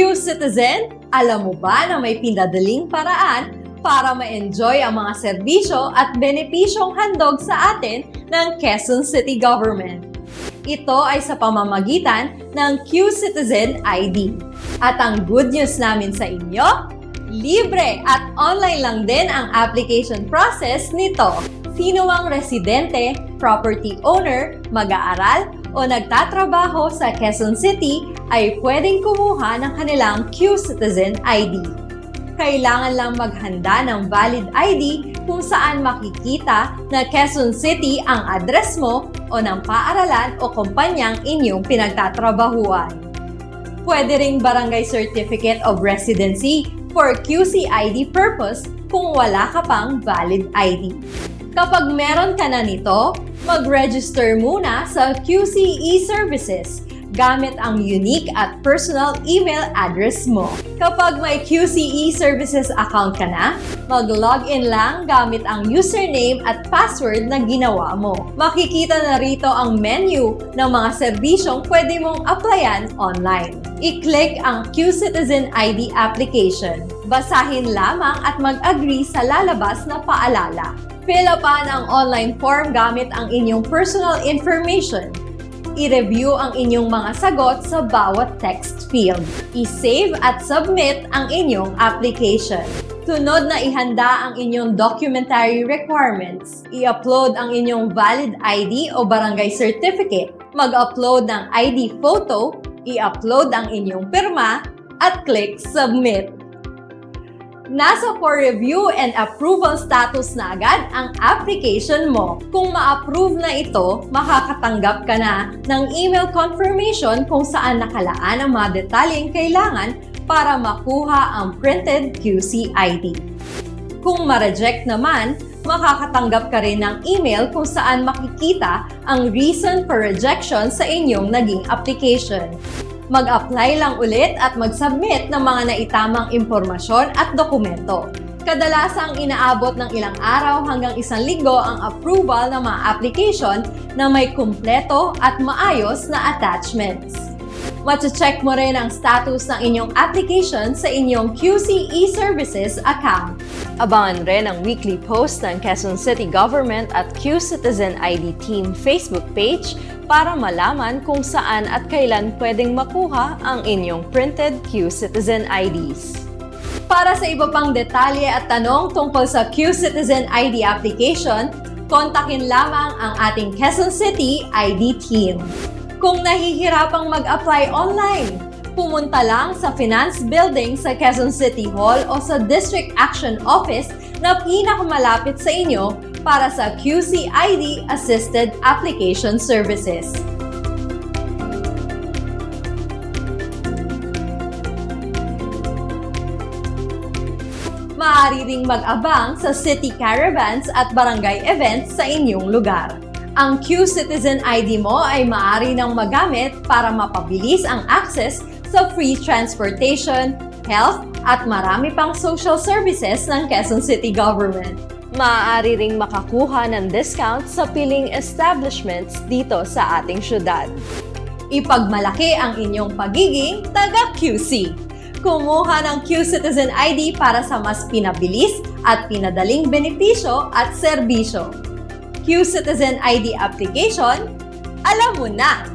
Q-Citizen, alam mo ba na may pinadaling paraan para ma-enjoy ang mga serbisyo at benepisyong handog sa atin ng Quezon City Government? Ito ay sa pamamagitan ng Q-Citizen ID. At ang good news namin sa inyo, libre at online lang din ang application process nito. Sino ang residente, property owner, mag-aaral, o nagtatrabaho sa Quezon City ay pwedeng kumuha ng kanilang Q-Citizen ID. Kailangan lang maghanda ng valid ID kung saan makikita na Quezon City ang address mo o ng paaralan o kumpanyang inyong pinagtatrabahuan. Pwede ring Barangay Certificate of Residency for QCID purpose kung wala ka pang valid ID. Kapag meron ka na nito, mag-register muna sa QCE Services gamit ang unique at personal email address mo. Kapag may QCE Services account ka na, mag-login lang gamit ang username at password na ginawa mo. Makikita na rito ang menu ng mga serbisyong pwede mong applyan online. I-click ang Q-Citizen ID application. Basahin lamang at mag-agree sa lalabas na paalala. Fill upan ang online form gamit ang inyong personal information. I-review ang inyong mga sagot sa bawat text field. I-save at submit ang inyong application. Tunod na ihanda ang inyong documentary requirements. I-upload ang inyong valid ID o barangay certificate. Mag-upload ng ID photo, i-upload ang inyong pirma, at click submit. Nasa for review and approval status na agad ang application mo. Kung ma-approve na ito, makakatanggap ka na ng email confirmation kung saan nakalaan ang mga detalyeng kailangan para makuha ang printed QC ID. Kung ma-reject naman, makakatanggap ka rin ng email kung saan makikita ang reason for rejection sa inyong naging application mag-apply lang ulit at mag-submit ng mga naitamang impormasyon at dokumento. Kadalasang inaabot ng ilang araw hanggang isang linggo ang approval ng mga application na may kumpleto at maayos na attachments. Mache-check mo rin ang status ng inyong application sa inyong QCE Services account. Abangan rin ang weekly post ng Quezon City Government at Q-Citizen ID Team Facebook page para malaman kung saan at kailan pwedeng makuha ang inyong printed Q-Citizen IDs. Para sa iba pang detalye at tanong tungkol sa Q-Citizen ID application, kontakin lamang ang ating Quezon City ID team. Kung nahihirapang mag-apply online, pumunta lang sa Finance Building sa Quezon City Hall o sa District Action Office na pinakamalapit sa inyo para sa QCID Assisted Application Services. Maaari ring mag-abang sa city caravans at barangay events sa inyong lugar. Ang Q-Citizen ID mo ay maaari nang magamit para mapabilis ang access sa free transportation, health, at marami pang social services ng Quezon City Government. Maaari ring makakuha ng discount sa piling establishments dito sa ating syudad. Ipagmalaki ang inyong pagiging taga-QC. Kumuha ng Q-Citizen ID para sa mas pinabilis at pinadaling benepisyo at serbisyo. Q-Citizen ID application, alam mo na!